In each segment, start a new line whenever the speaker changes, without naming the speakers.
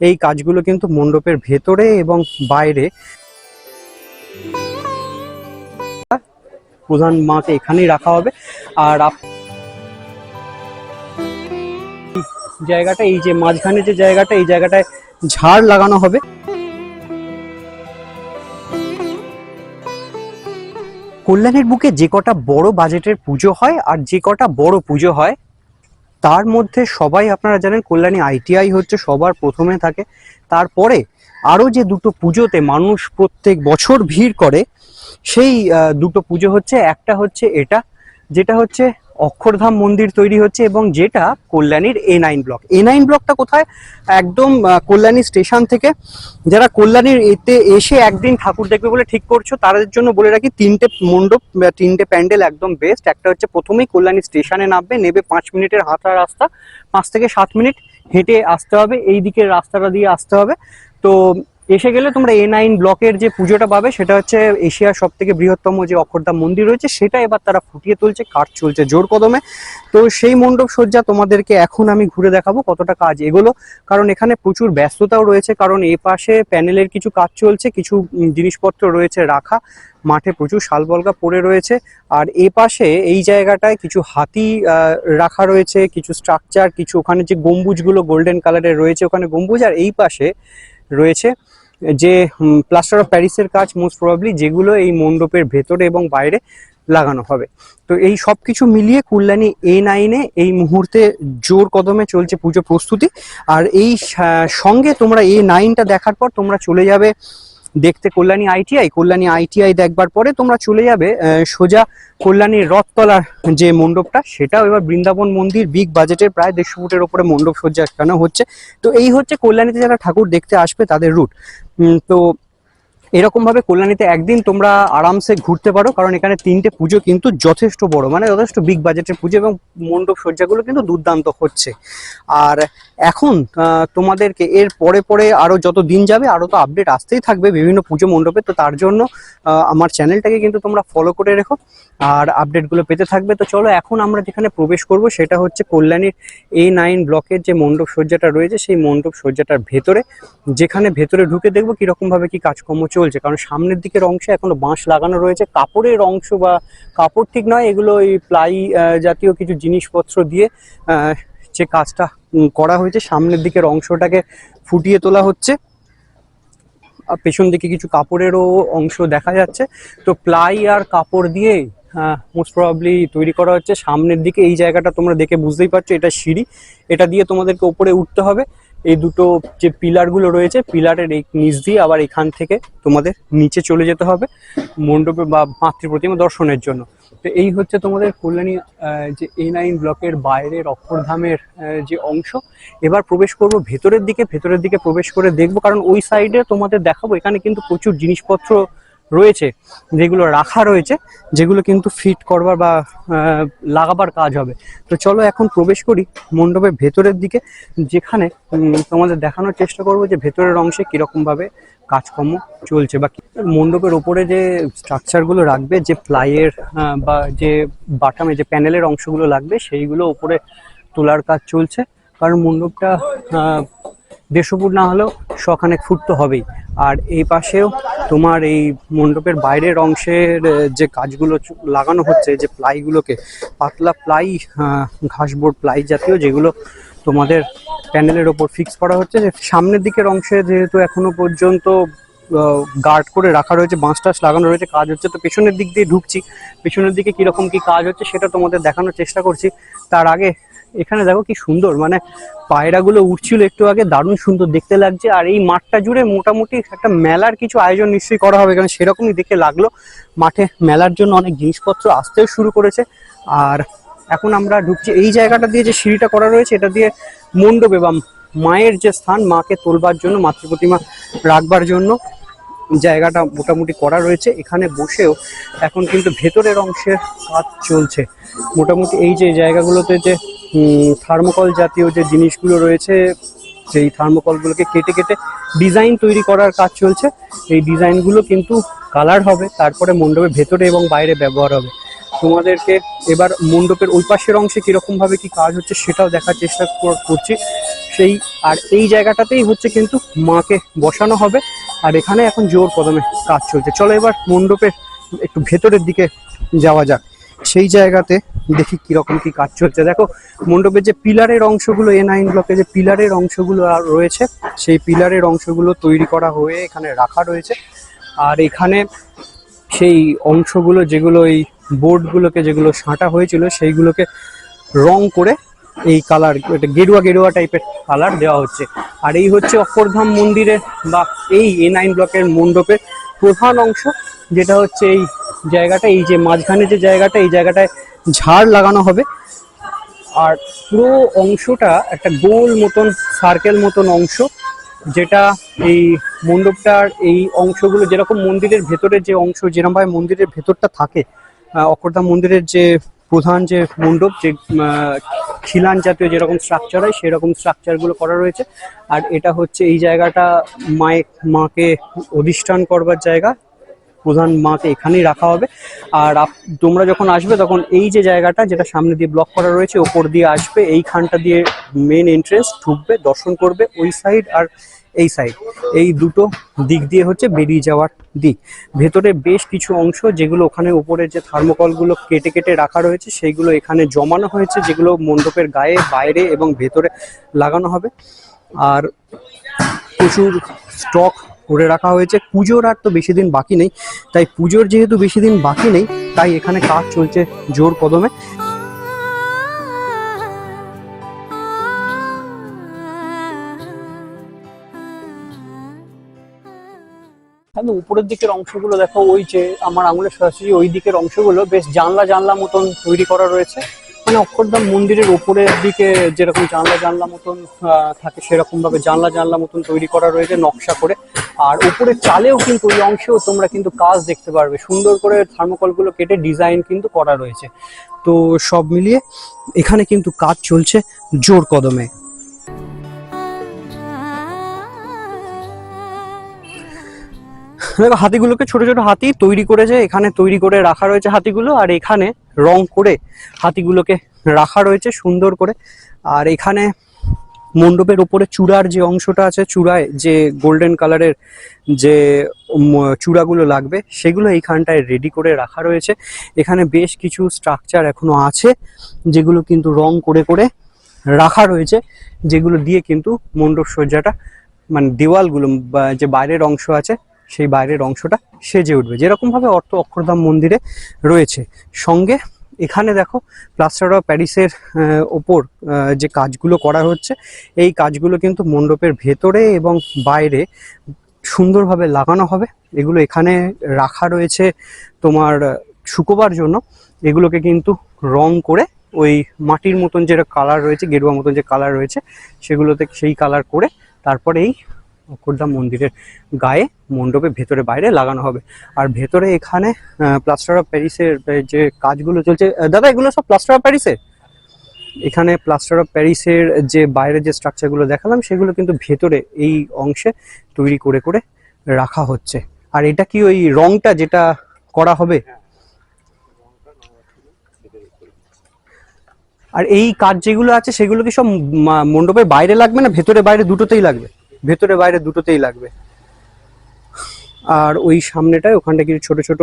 এই কাজগুলো কিন্তু মণ্ডপের ভেতরে এবং বাইরে। প্রধান মাকে এখানেই রাখা হবে। আর জায়গাটা, এই যে মাঝখানে যে জায়গাটা, এই জায়গাটায় ঝাড় লাগানো হবে। কল্যাণের বুকে যে কটা বড় বাজেটের পুজো হয় আর যে কটা বড় পুজো হয় তার মধ্যে সবাই আপনারা জানেন কল্যাণী আইটিআই হচ্ছে সবার প্রথমে থাকে। তারপরে আরও যে দুটো পুজোতে মানুষ প্রত্যেক বছর ভিড় করে, সেই দুটো পুজো হচ্ছে, একটা হচ্ছে এটা, যেটা হচ্ছে অক্ষরধাম মন্দির তৈরি হচ্ছে এবং যেটা কল্যাণীর A nine block A nine ব্লকটা কোথায়? একদম কল্যাণী স্টেশন থেকে। যারা কল্যাণীর এতে এসে একদিন ঠাকুর দেখবে বলে ঠিক করছ, তাদের জন্য বলে রাখি, তিনটে মণ্ডপ তিনটে প্যান্ডেল একদম বেস্ট একটা হচ্ছে প্রথমেই কল্যাণী স্টেশনে নামবে, নেবে পাঁচ মিনিটের হাঁটা রাস্তা, পাঁচ থেকে সাত মিনিট হেঁটে আসতে হবে এই দিকের রাস্তাটা দিয়ে আসতে হবে। তো এসে গেলে তোমরা এ নাইন ব্লকের যে পুজোটা পাবে, সেটা হচ্ছে এশিয়ার সব থেকে বৃহত্তম যে অক্ষরধাম মন্দির রয়েছে, সেটা এবার তারা ফুটিয়ে তুলছে কাজ চলছে জোর কদমে। তো সেই মণ্ডপ সজ্জা তোমাদেরকে এখন আমি ঘুরে দেখাবো কতটা কাজ এগুলো। কারণ এখানে প্রচুর ব্যস্ততাও রয়েছে, কারণ এ পাশে প্যানেলের কিছু কাজ চলছে, কিছু জিনিসপত্র রয়েছে রাখা, মাঠে প্রচুর শালবলগা পড়ে রয়েছে। আর এ পাশে এই জায়গাটায় কিছু হাতি রাখা রয়েছে, কিছু স্ট্রাকচার কিছু ওখানে যে গম্বুজগুলো গোল্ডেন কালারের রয়েছে, ওখানে গম্বুজ, আর এই পাশে রয়েছে যে প্লাস্টার অফ প্যারিসের কাজ মোস্ট প্রবাবলি যেগুলো এই মণ্ডপের ভেতরে এবং বাইরে লাগানো হবে। তো এই সব কিছু মিলিয়ে কল্যাণী এ নাইনে এই মুহূর্তে জোর কদমে চলছে পুজো প্রস্তুতি। আর এই সঙ্গে তোমরা এ নাইনটা দেখার পর তোমরা চলে যাবে দেখতে কল্যাণী আইটিআই কল্যাণী আইটিআই দেখবার পরে তোমরা চলে যাবে সোজা কল্যাণীর রথতলার যে মণ্ডপটা, সেটাও এবার বৃন্দাবন মন্দির বিগ বাজেটের প্রায় দেড়শো ফুটের ওপরে মণ্ডপ সজ্জা কেন হচ্ছে। তো এই হচ্ছে কল্যাণীতে যারা ঠাকুর দেখতে আসবে তাদের রুট তো এরকম ভাবে কল্যাণীতে একদিন তোমরা আরামসে ঘুরতে পারো, কারণ এখানে তিনটে পুজো কিন্তু যথেষ্ট বড় মানে যথেষ্ট বিগ বাজেটের পুজো এবং মণ্ডপ সজ্জাগুলো কিন্তু দুর্দান্ত হচ্ছে। আর এখন তোমাদেরকে এর পরে পরে আরও যত দিন যাবে, আরও তো আপডেট আসতেই থাকবে বিভিন্ন পুজো মণ্ডপে, তো তার জন্য আমার চ্যানেলটাকে কিন্তু তোমরা ফলো করে রেখো, আর আপডেটগুলো পেতে থাকবে। তো চলো, এখন আমরা যেখানে প্রবেশ করব, সেটা হচ্ছে কল্যাণীর এ নাইন ব্লকের যে মণ্ডপ সজ্জাটা রয়েছে, সেই মণ্ডপ সজ্জাটার ভেতরে। যেখানে ভেতরে ঢুকে দেখব কীরকম ভাবে কি কাজকর্ম চলছে। কারণ সামনের দিকের অংশে এখনও বাঁশ লাগানো রয়েছে। কাপড়ের অংশ বা কাপড় ঠিক নয়, এগুলো ওই প্লাই জাতীয় কিছু জিনিসপত্র দিয়ে যে কাজটা করা হয়েছে, সামনের দিকের অংশটাকে ফুটিয়ে তোলা হচ্ছে। পেছন দিকে কিছু কাপড়েরও অংশ দেখা যাচ্ছে। তো প্লাই আর কাপড় দিয়ে মোস্ট প্রবাবলি তৈরি করা হচ্ছে। সামনের দিকে এই জায়গাটা তোমরা দেখে বুঝতেই পারছ, এটা সিঁড়ি। এটা দিয়ে তোমাদেরকে উপরে উঠতে হবে। এই দুটো যে পিলারগুলো রয়েছে, পিলারের এই নিচ দিয়ে আবার এখান থেকে তোমাদের নিচে চলে যেতে হবে মণ্ডপে বা মাতৃ প্রতিমা দর্শনের জন্য। তো এই হচ্ছে তোমাদের কল্যাণী যে এ নাইন ব্লকের বাইরের অক্ষরধামের যে অংশ। এবার প্রবেশ করব ভেতরের দিকে ভেতরের দিকে প্রবেশ করে দেখব, কারণ ওই সাইডে তোমাদের দেখাবো, এখানে কিন্তু প্রচুর জিনিসপত্র রয়েছে, যেগুলো রাখা রয়েছে, যেগুলো কিন্তু ফিট করবার বা লাগাবার কাজ হবে। তো চলো এখন প্রবেশ করি মণ্ডপের ভেতরের দিকে, যেখানে তোমাদের দেখানোর চেষ্টা করব যে ভেতরের অংশে কীরকম ভাবে কাজকর্ম চলছে বা মণ্ডপের ওপরে যে স্ট্রাকচারগুলো রাখবে, যে প্লাইয়ের বা যে বাটামে যে প্যানেলের অংশগুলো লাগবে, সেইগুলো ওপরে তোলার কাজ চলছে। কারণ মণ্ডপটা দেড়শো ফুট না হলেও শখানেক ফুট তো হবেই। আর এই পাশেও তোমার এই মণ্ডপের বাইরের অংশের যে কাজগুলো লাগানো হচ্ছে, যে প্লাইগুলোকে, পাতলা প্লাই ঘাসবোর্ড প্লাই জাতীয় যেগুলো তোমাদের প্যানেলের ওপর ফিক্স করা হচ্ছে, যে সামনের দিকের অংশে যেহেতু এখনও পর্যন্ত গার্ড করে রাখা রয়েছে, বাঁশ টাস লাগানো রয়েছে, কাজ হচ্ছে তো পেছনের দিক দিয়ে ঢুকছি। পেছনের দিকে কীরকম কি কাজ হচ্ছে সেটা তোমাদের দেখানোর চেষ্টা করছি। তার আগে এখানে দেখো কি সুন্দর মানে পায়রাগুলো উঠছিল একটু আগে, দারুণ সুন্দর দেখতে লাগছে। আর এই মাঠটা জুড়ে মোটামুটি একটা মেলার কিছু আয়োজন নিশ্চয়ই করা হবে, কারণ সেরকমই দেখে লাগল। মাঠে মেলার জন্য অনেক জিনিসপত্র আসতেও শুরু করেছে। আর এখন আমরা ঢুকছি এই জায়গাটা দিয়ে যে সিঁড়িটা করা রয়েছে, এটা দিয়ে মণ্ডপে বা মায়ের যে স্থান, মাকে তোলবার জন্য মাতৃ প্রতিমা রাখবার জন্য জায়গাটা মোটামুটি করা রয়েছে। এখানে বসেও এখন কিন্তু ভেতরের অংশের কাজ চলছে। মোটামুটি এই যে জায়গাগুলোতে যে থার্মোকল জাতীয় যে জিনিসগুলো রয়েছে সেই থার্মোকলগুলোকে কেটে কেটে ডিজাইন তৈরি করার কাজ চলছে। এই ডিজাইনগুলো কিন্তু কালার হবে, তারপরে মণ্ডপের ভেতরে এবং বাইরে ব্যবহার হবে। তোমাদেরকে এবার মণ্ডপের ওই পাশের অংশে কীরকম ভাবে কি কাজ হচ্ছে সেটাও দেখার চেষ্টা করছি। সেই, আর এই জায়গাটাতেই হচ্ছে কিন্তু মাকে বসানো হবে। আর এখানে এখন জোর কদমে কাজ চলছে। চলো এবার মণ্ডপের একটু ভেতরের দিকে যাওয়া যাক। সেই জায়গাতে দেখি কীরকম কি কাজ চলছে। দেখো, মণ্ডপের যে পিলারের অংশগুলো এ নাইন ব্লকে যে পিলারের অংশগুলো আর রয়েছে, সেই পিলারের অংশগুলো তৈরি করা হয়ে এখানে রাখা রয়েছে। আর এখানে সেই অংশগুলো যেগুলো, এই বোর্ডগুলোকে যেগুলো সাঁটা হয়েছিল, সেইগুলোকে রং করে এই কালার, এটা গেরুয়া গেরুয়া টাইপের কালার দেওয়া হচ্ছে। আর এই হচ্ছে অক্ষরধাম মন্দিরের বা এই এ নাইন ব্লকের মণ্ডপের প্রধান অংশ, যেটা হচ্ছে এই জায়গাটা এই যে মাঝখানে যে জায়গাটা এই জায়গাটায় ঝাড় লাগানো হবে। আর পুরো অংশটা একটা গোল মতন সার্কেল মতন অংশ যেটা এই মণ্ডপটার এই অংশগুলো যেরকম মন্দিরের ভেতরের যে অংশ যেরকমভাবে মন্দিরের ভেতরটা থাকে আহ, অক্ষরধাম মন্দিরের যে প্রধান যে মণ্ডপ যে খিলান জাতীয় যেরকম স্ট্রাকচার হয় সেরকম স্ট্রাকচারগুলো করা রয়েছে। আর এটা হচ্ছে এই জায়গাটা মায়ে মাকে অধিষ্ঠান করবার জায়গা। প্রধান মাকে এখানেই রাখা হবে। আর তোমরা যখন আসবে তখন এই যে জায়গাটা যেটা সামনে দিয়ে ব্লক করা রয়েছে, ওপর দিয়ে আসবে, এইখানটা দিয়ে মেন এন্ট্রেন্স ঢুকবে, দর্শন করবে, ওই সাইড আর এই সাইড এই দুটো দিক দিয়ে হচ্ছে বেরিয়ে যাওয়ার দিক। ভেতরে বেশ কিছু অংশ যেগুলো ওখানে উপরে যে থার্মোকলগুলো কেটে কেটে রাখা রয়েছে, সেইগুলো এখানে জমানো হয়েছে, যেগুলো মণ্ডপের গায়ে, বাইরে এবং ভেতরে লাগানো হবে। আর প্রচুর স্টক করে রাখা হয়েছে। পুজোর আর তো বেশি দিন বাকি নেই। তাই পুজোর যেহেতু বেশি দিন বাকি নেই, তাই এখানে কাজ চলছে জোর কদমে। উপরের দিকের অংশগুলো দেখো, ওই যে আমার আঙুলের সরাসরি ওই দিকের অংশগুলো, বেশ জানলা জানলা মতন তৈরি করা রয়েছে। মানে অক্ষরধাম মন্দিরের ওপরের দিকে যেরকম জানলা জানলা মতন থাকে সেরকম ভাবে জানলা জানলা মতন তৈরি করা রয়েছে নকশা করে। আর উপরে চালেও কিন্তু ওই অংশেও তোমরা কিন্তু কাজ দেখতে পারবে। সুন্দর করে থার্মোকলগুলো কেটে ডিজাইন কিন্তু করা রয়েছে। তো সব মিলিয়ে এখানে কিন্তু কাজ চলছে জোর কদমে। দেখো, হাতিগুলোকে ছোট ছোট হাতি তৈরি করেছে, এখানে তৈরি করে রাখা রয়েছে হাতিগুলো, আর এখানে রং করে হাতিগুলোকে রাখা রয়েছে, সুন্দর করে। আর এখানে মণ্ডপের ওপরে চূড়ার যে অংশটা আছে, চূড়ায় যে গোল্ডেন কালারের যে চূড়াগুলো লাগবে, সেগুলো এইখানটায় রেডি করে রাখা রয়েছে। এখানে বেশ কিছু স্ট্রাকচার এখনও আছে, যেগুলো কিন্তু রং করে করে রাখা রয়েছে, যেগুলো দিয়ে কিন্তু মণ্ডপ সজ্জাটা মানে দেওয়ালগুলো যে বাইরের অংশ আছে সেই বাইরের অংশটা সেজে উঠবে। যেরকম ভাবে অর্থ অক্ষরধাম মন্দিরে রয়েছে। সঙ্গে এখানে দেখো, প্লাস্টার অফ প্যারিসের ওপর যে কাজগুলো করা হচ্ছে, এই কাজগুলো কিন্তু মণ্ডপের ভেতরে এবং বাইরে সুন্দরভাবে লাগানো হবে। এগুলো এখানে রাখা রয়েছে তোমার শুকোবার জন্য। এগুলোকে কিন্তু রং করে ওই মাটির মতন যেটা কালার রয়েছে, গেরুয়া মতন যে কালার রয়েছে, সেগুলোতে সেই কালার করে তারপরে এই অক্ষরধাম মন্দিরের গায়ে মণ্ডপে ভেতরে বাইরে লাগানো হবে। আর ভেতরে এখানে প্লাস্টার অফ প্যারিসের যে কাজগুলো চলছে দাদা, এগুলো সব প্লাস্টার অফ প্যারিসের এখানে প্লাস্টার অফ প্যারিসের যে বাইরে যে স্ট্রাকচারগুলো দেখালাম, সেগুলো কিন্তু ভেতরে এই অংশে তৈরি করে করে রাখা হচ্ছে। আর এটা কি ওই রংটা যেটা করা হবে? আর এই কাজ যেগুলো আছে, সেগুলো কি সব মণ্ডপের বাইরে লাগবে না ভেতরে বাইরে দুটোতেই লাগবে? ভেতরে বাইরে দুটোতেই লাগবে। আর ওই সামনেটায় ওখানটা কিছু ছোট ছোট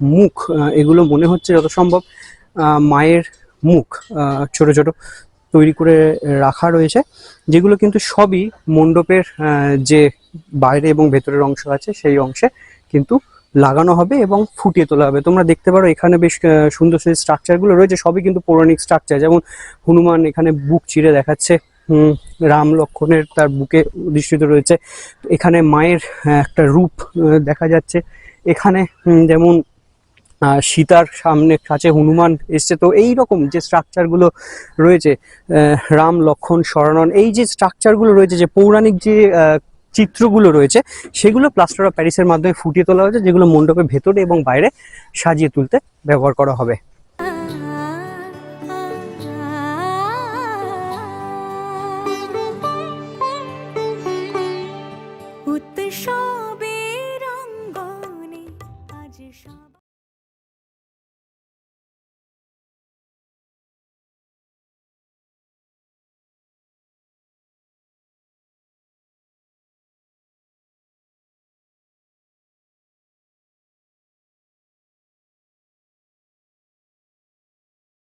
মুখ এগুলো মনে হচ্ছে যত সম্ভব মায়ের মুখ ছোট ছোট তৈরি করে রাখা রয়েছে, যেগুলো কিন্তু সবই মণ্ডপের যে বাইরে এবং ভেতরের অংশ আছে সেই অংশে কিন্তু লাগানো হবে এবং ফুটিয়ে তোলা হবে। তোমরা দেখতে পারো এখানে বেশ সুন্দর সুন্দর স্ট্রাকচারগুলো রয়েছে, সবই কিন্তু পৌরাণিক স্ট্রাকচার যেমন হনুমান এখানে বুক চিরে দেখাচ্ছে রাম লক্ষণের তার বুকে অধিষ্ঠিত রয়েছে। এখানে মায়ের একটা রূপ দেখা যাচ্ছে। এখানে যেমন সীতার সামনে কাছে হনুমান এসছে। তো এই রকম যে স্ট্রাকচারগুলো রয়েছে রাম লক্ষণ, শরণন, এই যে স্ট্রাকচারগুলো রয়েছে, যে পৌরাণিক যে চিত্রগুলো রয়েছে, সেগুলো প্লাস্টার অফ প্যারিসের মাধ্যমে ফুটিয়ে তোলা হয়েছে, যেগুলো মণ্ডপের ভেতরে এবং বাইরে সাজিয়ে তুলতে ব্যবহার করা হবে।
上